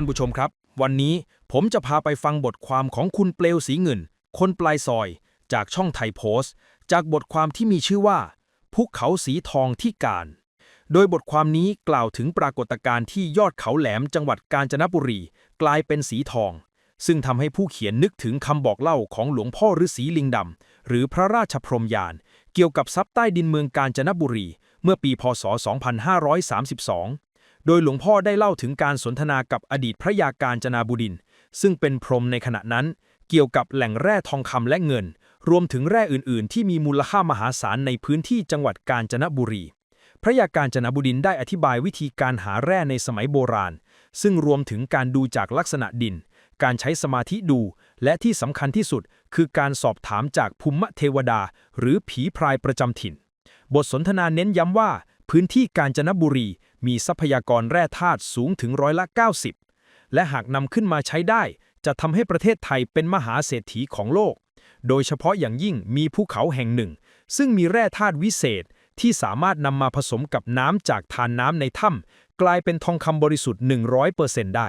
ท่านผู้ชมครับ วันนี้ผมจะพาไปฟังบทความของคุณเปลวสีเงิน คนปลายซอย จากช่องไทยโพสต์ จากบทความที่มีชื่อว่าภูเขาสีทองที่การ โดยบทความนี้กล่าวถึงปรากฏการณ์ที่ยอดเขาแหลมจังหวัดกาญจนบุรี กลายเป็นสีทอง ซึ่งทำให้ผู้เขียนนึกถึงคำบอกเล่าของหลวงพ่อฤาษีลิงดำหรือพระราชพรหมยาน เกี่ยวกับทรัพย์ใต้ดินเมืองกาญจนบุรี เมื่อปีพศ 2532 โดยหลวงพ่อได้เล่าถึงการสนทนากับอดีตพระยาการจนาบุดิน ซึ่งเป็นพรหมในขณะนั้น เกี่ยวกับแหล่งแร่ทองคำและเงิน รวมถึงแร่อื่น ๆ ที่มีมูลค่ามหาศาลในพื้นที่จังหวัดกาญจนบุรี พระยาการจนาบุดินได้อธิบายวิธีการหาแร่ในสมัยโบราณ ซึ่งรวมถึงการดูจากลักษณะดิน การใช้สมาธิดู และที่สำคัญที่สุด คือการสอบถามจากภูมิเทวดา หรือผีพรายประจำถิ่น บทสนทนาเน้นย้ำว่า พื้นที่กาญจนบุรี มีทรัพยากรแร่ธาตุสูงถึงร้อยละ 90 และหากนำขึ้นมาใช้ได้ จะทำให้ประเทศไทยเป็นมหาเศรษฐีของโลก โดยเฉพาะอย่างยิ่งมีภูเขาแห่งหนึ่ง ซึ่งมีแร่ธาตุวิเศษที่สามารถนำมาผสมกับน้ำจากทานน้ำในถ้ำกลายเป็นทองคำบริสุทธิ์ 100%ได้